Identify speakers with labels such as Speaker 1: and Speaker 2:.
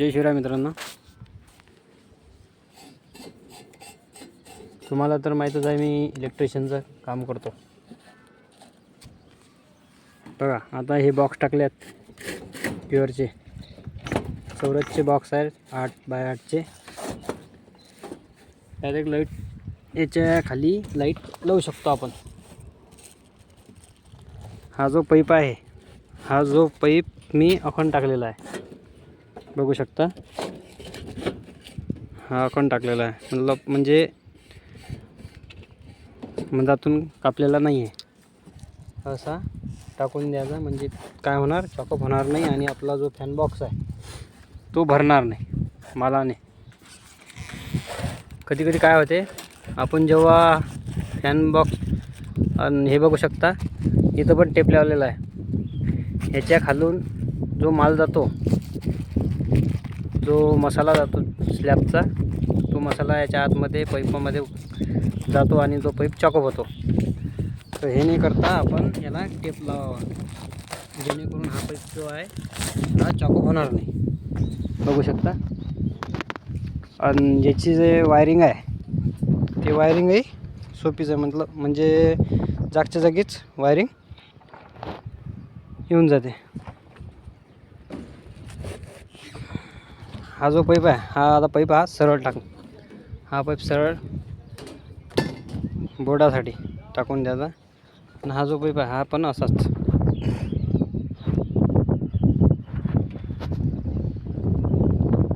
Speaker 1: जय शिवराय मित्रांनो. तुम्हाला तर माहीतच आहे मी इलेक्ट्रिशियनचं काम करतो. बघा आता हे बॉक्स टाकल्यात प्युअरचे चौरसचे बॉक्स आहेत आठ बाय आठचे. डायरेक्ट लाइट याच्या खाली लाइट लावू शकतो आपण. हा जो पाईप आहे हा जो पाईप मी अखंड टाकलेला आहे. बघू शकता. हा अखंड टाकलेला आहे? मतलब म्हणजे, म्हणजे मधातून कापलेला नाही आहे असा टाकून द्यायचा. म्हणजे काय होणार? चॉकअप होणार नाही आणि आपला जो फॅन बॉक्स आहे तो भरणार नाही. मालाने कधी कधी काय होते? आपण जेव्हा फॅन बॉक्स आणि हे बघू शकता इथं पण टेप लावलेला आहे. ह्याच्या खालून जो माल जातो जो मसाला जातो स्लॅबचा तो मसाला याच्या आतमध्ये पाईपामध्ये जातो आणि तो पाईप चॉकअप होतो. तर हे नाही करता आपण याला टेप लावावा. जेणेकरून हा पाईप जो आहे हा चॉकअप होणार नाही. बघू शकता? आणि याची जे वायरिंग आहे ते वायरिंगही सोपीच आहे. म्हटलं म्हणजे जागच्या जागीच वायरिंग येऊन जाते. हा जो पाईप आहे हा आता पाईप हा सरळ टाक हा पाईप सरळ बोर्डासाठी टाकून द्यायचा. आणि हा जो पाईप आहे हा पण असाच.